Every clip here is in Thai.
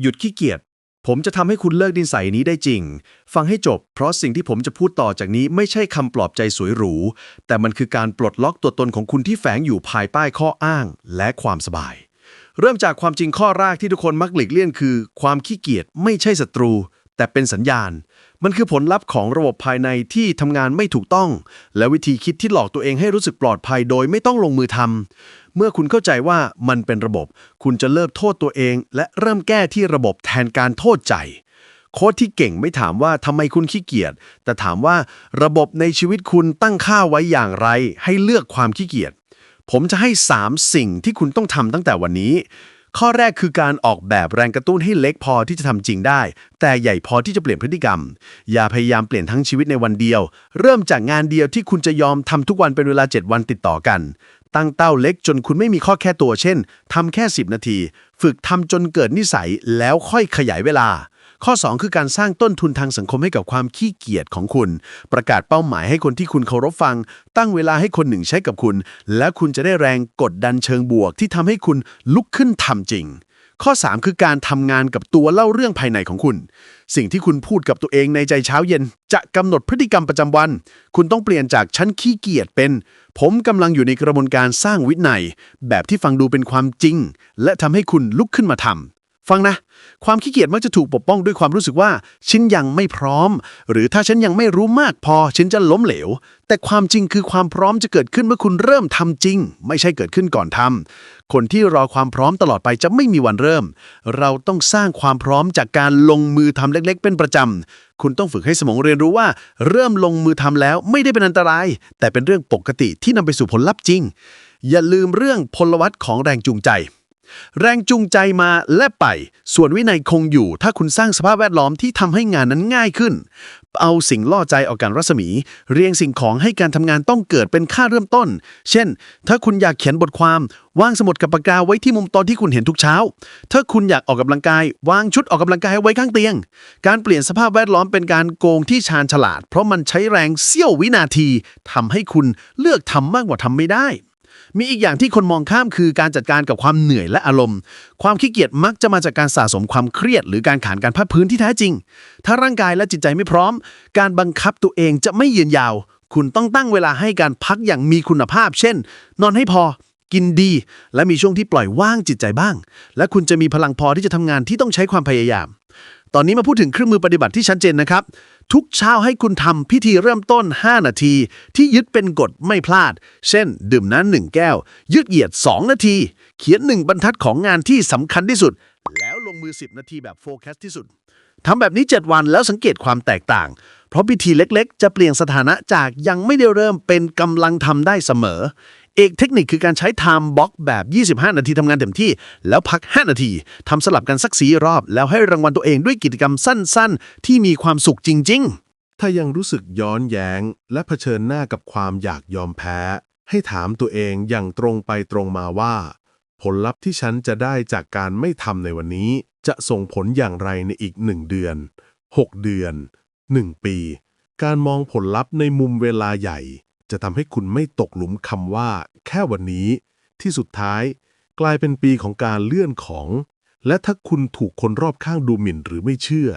หยุดขี้เกียจ ผมจะทำให้คุณเลิกนิสัยนี้ได้จริง ฟังให้จบ เพราะสิ่งที่ผมจะพูดต่อจากนี้ไม่ใช่คำปลอบใจสวยหรู แต่มันคือการปลดล็อกตัวตนของคุณที่แฝงอยู่ภายใต้ข้ออ้างและความสบาย เริ่มจากความจริงข้อแรกที่ทุกคนมักหลีกเลี่ยงคือ ความขี้เกียจไม่ใช่ศัตรู แต่เป็นสัญญาณ มันคือผลลัพธ์ของระบบภายในที่ทำงานไม่ถูกต้อง และวิธีคิดที่หลอกตัวเองให้รู้สึกปลอดภัยโดยไม่ต้องลงมือทำเมื่อคุณเข้าใจว่ามันเป็นระบบ คุณจะเลิกโทษตัวเอง และเริ่มแก้ที่ระบบแทนการโทษใจ โค้ดที่เก่งไม่ถามว่าทำไมคุณขี้เกียจ แต่ถามว่าระบบในชีวิตคุณตั้งค่าไว้อย่างไร ให้เลือกความขี้เกียจ ผมจะให้ 3 สิ่งที่คุณต้องทำตั้งแต่วันนี้ ข้อแรกคือการออกแบบแรงกระตุ้นให้เล็กพอที่จะทำจริงได้ แต่ใหญ่พอที่จะเปลี่ยนพฤติกรรม อย่าพยายามเปลี่ยนทั้งชีวิตในวันเดียว เริ่มจากงานเดียวที่คุณจะยอมทำทุกวันเป็นเวลา 7 วันติดต่อกัน ตั้งเต้าเล็กจนคุณไม่มีข้อแค่ตัวเช่นทำแค่ 10 นาที ฝึกทำจนเกิดนิสัยแล้วค่อยขยายเวลา ข้อ 2 คือการสร้างต้นทุนทางสังคมให้กับความขี้เกียจของคุณ ประกาศเป้าหมายให้คนที่คุณเคารพฟัง ตั้งเวลาให้คนหนึ่งใช้กับคุณ และคุณจะได้แรงกดดันเชิงบวก ที่ทำให้คุณลุกขึ้นทำจริง ข้อ 3 คือการทำงานกับตัวเล่าเรื่องภายในของคุณ สิ่งที่คุณพูดกับตัวเองในใจเช้าเย็น จะกำหนดพฤติกรรมประจำวัน คุณต้องเปลี่ยนจากฉันขี้เกียจเป็น ผมกำลังอยู่ในกระบวนการสร้างวินัย แบบที่ฟังดูเป็นความจริง และทำให้คุณลุกขึ้นมาทำ ฟังนะ ความขี้เกียจมักจะถูกปกป้องด้วยความรู้สึกว่าฉันยังไม่พร้อม หรือถ้าฉันยังไม่รู้มากพอฉันจะล้มเหลว แต่ความจริงคือความพร้อมจะเกิดขึ้นเมื่อคุณเริ่มทำจริง ไม่ใช่เกิดขึ้นก่อนทำคนที่รอความพร้อมตลอดไปจะไม่มีวันเริ่ม เราต้องสร้างความพร้อมจากการลงมือทำเล็กๆ เป็นประจำคุณต้องฝึกให้สมองเรียนรู้ว่า เริ่มลงมือทำแล้วไม่ได้เป็นอันตราย แต่เป็นเรื่องปกติที่นำไปสู่ผลลัพธ์จริง อย่าลืมเรื่องพลวัตของแรงจูงใจ แรงจูงใจมาและไป ส่วนวินัยคงอยู่ ถ้าคุณสร้างสภาพแวดล้อมที่ทำให้งานนั้นง่ายขึ้น เอาสิ่งล่อใจออกการรัศมี เรียงสิ่งของให้การทำงานต้องเกิดเป็นค่าเริ่มต้น เช่น ถ้าคุณอยากเขียนบทความวางสมุดกับปากกาไว้ที่มุมตอนที่คุณเห็นทุกเช้า ถ้าคุณอยากออกกำลังกาย วางชุดออกกำลังกายไว้ข้างเตียง การเปลี่ยนสภาพแวดล้อมเป็นการโกงที่ชาญฉลาด เพราะมันใช้แรงเสี้ยววินาทีทำให้คุณเลือกทำมากกว่าทำไม่ได้ มีอีกอย่างที่คนมองข้ามคือการจัดการกับความเหนื่อยและอารมณ์ ความขี้เกียจมักจะมาจากการสะสมความเครียด หรือการขานการพัดพื้นที่แท้จริง ถ้าร่างกายและจิตใจไม่พร้อม การบังคับตัวเองจะไม่ยืนยาว คุณต้องตั้งเวลาให้การพักอย่างมีคุณภาพ เช่น นอนให้พอ กินดี และมีช่วงที่ปล่อยว่างจิตใจบ้าง และคุณจะมีพลังพอที่จะทำงานที่ต้องใช้ความพยายาม ตอนนี้มาพูดถึงเครื่องมือปฏิบัติที่ชัดเจนนะครับ ทุกเช้าให้คุณทำพิธีเริ่มต้น 5 นาที ที่ยึดเป็นกฎไม่พลาด เช่น ดื่มน้ำหนึ่งแก้ว ยืดเหยียด 2 นาที เขียนหนึ่งบรรทัดของงานที่สำคัญที่สุด แล้วลงมือ 10 นาทีแบบโฟกัสที่สุดทำแบบนี้ 7 วันแล้วสังเกตความแตกต่าง เพราะพิธีเล็กๆ จะเปลี่ยนสถานะจากยังไม่ได้เริ่มเป็นกำลังทำได้เสมอ อกเทคนิคคือการใช้ time block แบบ 25 นาทีทำงานเต็มที่ แล้วพัก 5 นาทีทำสลับกันสักสีรอบ แล้วให้รางวัลตัวเองด้วยกิจกรรมสั้นๆ ที่มีความสุขจริง ๆ ถ้ายังรู้สึกย้อนแย้ง และเผชิญหน้ากับความอยากยอมแพ้ ให้ถามตัวเองอย่างตรงไปตรงมาว่า ผลลัพธ์ที่ฉันจะได้จากการไม่ทำในวันนี้ จะส่งผลอย่างไรในอีกหนึ่งเดือน 6 เดือน 1 ปี การมองผลลัพธ์ในมุมเวลาใหญ่ จะทำให้คุณไม่ตกหลุมคำว่า แค่วันนี้ ที่สุดท้าย กลายเป็นปีของการเลื่อนของ และถ้าคุณถูกคนรอบข้างดูหมิ่นหรือไม่เชื่อ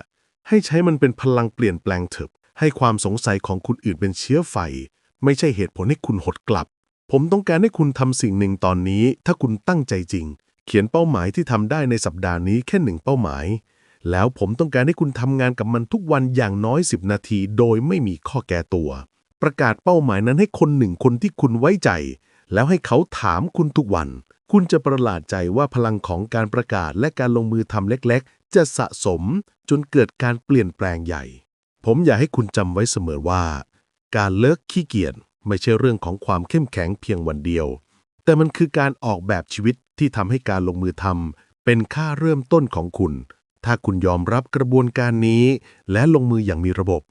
ให้ใช้มันเป็นพลังเปลี่ยนแปลงเถอะให้ความสงสัยของคนอื่นเป็นเชื้อไฟ ไม่ใช่เหตุผลให้คุณหดกลับ ผมต้องการให้คุณทำสิ่งหนึ่งตอนนี้ ถ้าคุณตั้งใจจริง เขียนเป้าหมายที่ทำได้ในสัปดาห์นี้แค่หนึ่งเป้าหมาย แล้วผมต้องการให้คุณทำงานกับมันทุกวันอย่างน้อย 10 นาที โดยไม่มีข้อแก้ตัว ประกาศเป้าหมายนั้นให้คนหนึ่งคนที่คุณไว้ใจ แล้วให้เขาถามคุณทุกวัน คุณจะประหลาดใจว่าพลังของการประกาศและการลงมือทำเล็กๆ จะสะสมจนเกิดการเปลี่ยนแปลงใหญ่ ผมอยากให้คุณจำไว้เสมอว่า การเลิกขี้เกียจไม่ใช่เรื่องของความเข้มแข็งเพียงวันเดียว แต่มันคือการออกแบบชีวิตที่ทำให้การลงมือทำเป็นค่าเริ่มต้นของคุณ ถ้าคุณยอมรับกระบวนการนี้ และลงมืออย่างมีระบบ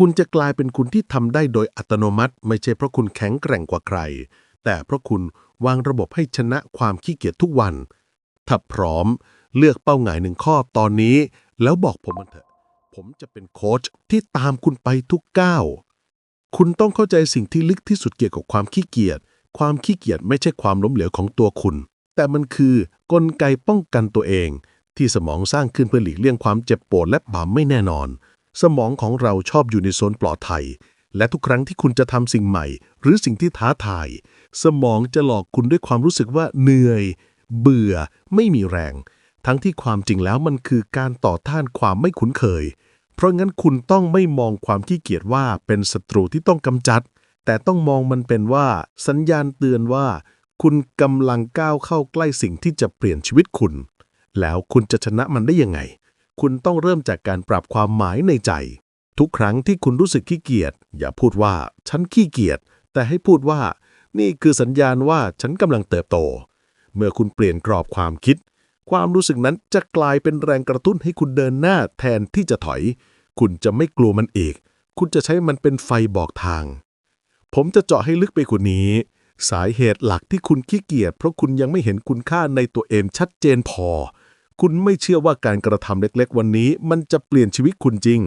คุณจะกลายเป็นคุณที่ทำได้โดยอัตโนมัติ ไม่ใช่เพราะคุณแข็งแกร่งกว่าใคร แต่เพราะคุณวางระบบให้ชนะความขี้เกียจทุกวัน ถ้าพร้อมเลือกเป้าหมายหนึ่งข้อตอนนี้ แล้วบอกผมมันเถอะ ผมจะเป็นโค้ชที่ตามคุณไปทุกก้าวคุณต้องเข้าใจสิ่งที่ลึกที่สุดเกี่ยวกับความขี้เกียจ ความขี้เกียจไม่ใช่ความล้มเหลวของตัวคุณ แต่มันคือกลไกป้องกันตัวเอง ที่สมองสร้างขึ้นเพื่อหลีกเลี่ยงความเจ็บปวดและความไม่แน่นอน สมองของเราชอบอยู่ในโซนปลอดภัย และทุกครั้งที่คุณจะทำสิ่งใหม่ หรือสิ่งที่ท้าทาย สมองจะหลอกคุณด้วยความรู้สึกว่าเหนื่อย เบื่อ ไม่มีแรง ทั้งที่ความจริงแล้วมันคือการต่อต้านความไม่คุ้นเคย เพราะงั้นคุณต้องไม่มองความขี้เกียจว่าเป็นศัตรูที่ต้องกำจัด แต่ต้องมองมันเป็นว่าสัญญาณเตือนว่า คุณกำลังก้าวเข้าใกล้สิ่งที่จะเปลี่ยนชีวิตคุณ แล้วคุณจะชนะมันได้ยังไง คุณต้องเริ่มจากการปรับความหมายในใจ ทุกครั้งที่คุณรู้สึกขี้เกียจอย่าพูดว่า ฉันขี้เกียจแต่ให้พูดว่า นี่คือสัญญาณว่าฉันกำลังเติบโต เมื่อคุณเปลี่ยนกรอบความคิด ความรู้สึกนั้นจะกลายเป็นแรงกระตุ้นให้คุณเดินหน้าแทนที่จะถอย คุณจะไม่กลัวมันอีก คุณจะใช้มันเป็นไฟบอกทาง ผมจะเจาะให้ลึกไปกว่านี้สาเหตุหลักที่คุณขี้เกียจเพราะคุณยังไม่เห็นคุณค่าในตัวเองชัดเจนพอ คุณไม่เชื่อว่าการกระทำเล็กๆ วันนี้ มันจะเปลี่ยนชีวิตคุณจริง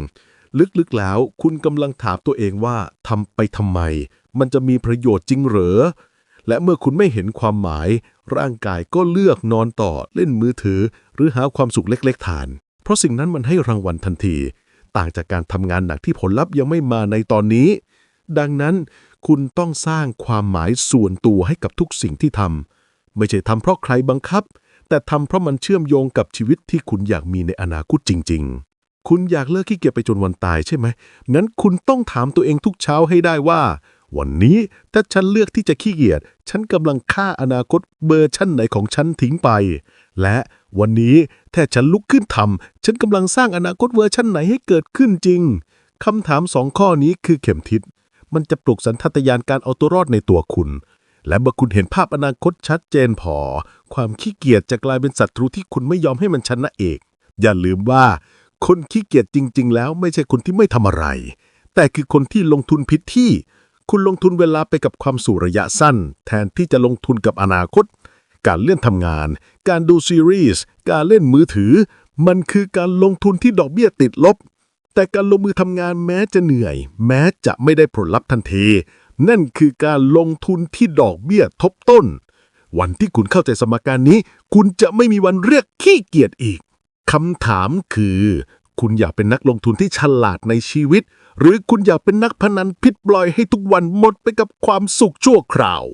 ลึกๆแล้ว คุณกำลังถามตัวเองว่าทำไปทำไม มันจะมีประโยชน์จริงเหรอ และเมื่อคุณไม่เห็นความหมาย ร่างกายก็เลือกนอนต่อเล่นมือถือ หรือหาความสุขเล็กๆทาน เพราะสิ่งนั้นมันให้รางวัลทันที ต่างจากการทำงานหนักที่ผลลัพธ์ยังไม่มาในตอนนี้ ดังนั้นคุณต้องสร้างความหมายส่วนตัวให้กับทุกสิ่งที่ทำไม่ใช่ทำเพราะใครบังคับ แต่ทำเพราะมันเชื่อมโยงกับชีวิตที่คุณอยากมีในอนาคตจริง ๆ คุณอยากเลิกขี้เกียจไปจนวันตายใช่ไหมงั้นคุณต้องถามตัวเองทุกเช้าให้ได้ว่า วันนี้ถ้าฉันเลือกที่จะขี้เกียจฉันกำลังฆ่าอนาคตเบอร์ชั่นไหนของฉันทิ้งไป และวันนี้ถ้าฉันลุกขึ้นทำฉันกำลังสร้างอนาคตเวอร์ชั่นไหนให้เกิดขึ้นจริงคำถามสองข้อนี้คือเข็มทิศมันจะปลุกสันทัตยานการเอาตัวรอดในตัวคุณ และเมื่อคุณเห็นภาพอนาคตชัดเจนพอ ความขี้เกียจจะกลายเป็นศัตรูที่คุณไม่ยอมให้มันชนะเองอย่าลืมว่า คนขี้เกียจจริง ๆ แล้วไม่ใช่คนที่ไม่ทำอะไร แต่คือคนที่ลงทุนผิดที่ คุณลงทุนเวลาไปกับความสู่ระยะสั้น แทนที่จะลงทุนกับอนาคต การเลื่อนทำงาน การดูซีรีส์ การเล่นมือถือ มันคือการลงทุนที่ดอกเบี้ยติดลบ แต่การลงมือทำงานแม้จะเหนื่อย แม้จะไม่ได้ผลลัพธ์ทันที นั่นคือการลงทุนที่ดอกเบี้ยทบต้น วันที่คุณเข้าใจสมการนี้ คุณจะไม่มีวันเรียกขี้เกียจอีกคำถามคือ คุณอยากเป็นนักลงทุนที่ฉลาดในชีวิต หรือคุณอยากเป็นนักพนันพิษปล่อยให้ทุกวันหมดไปกับความสุขชั่วคราว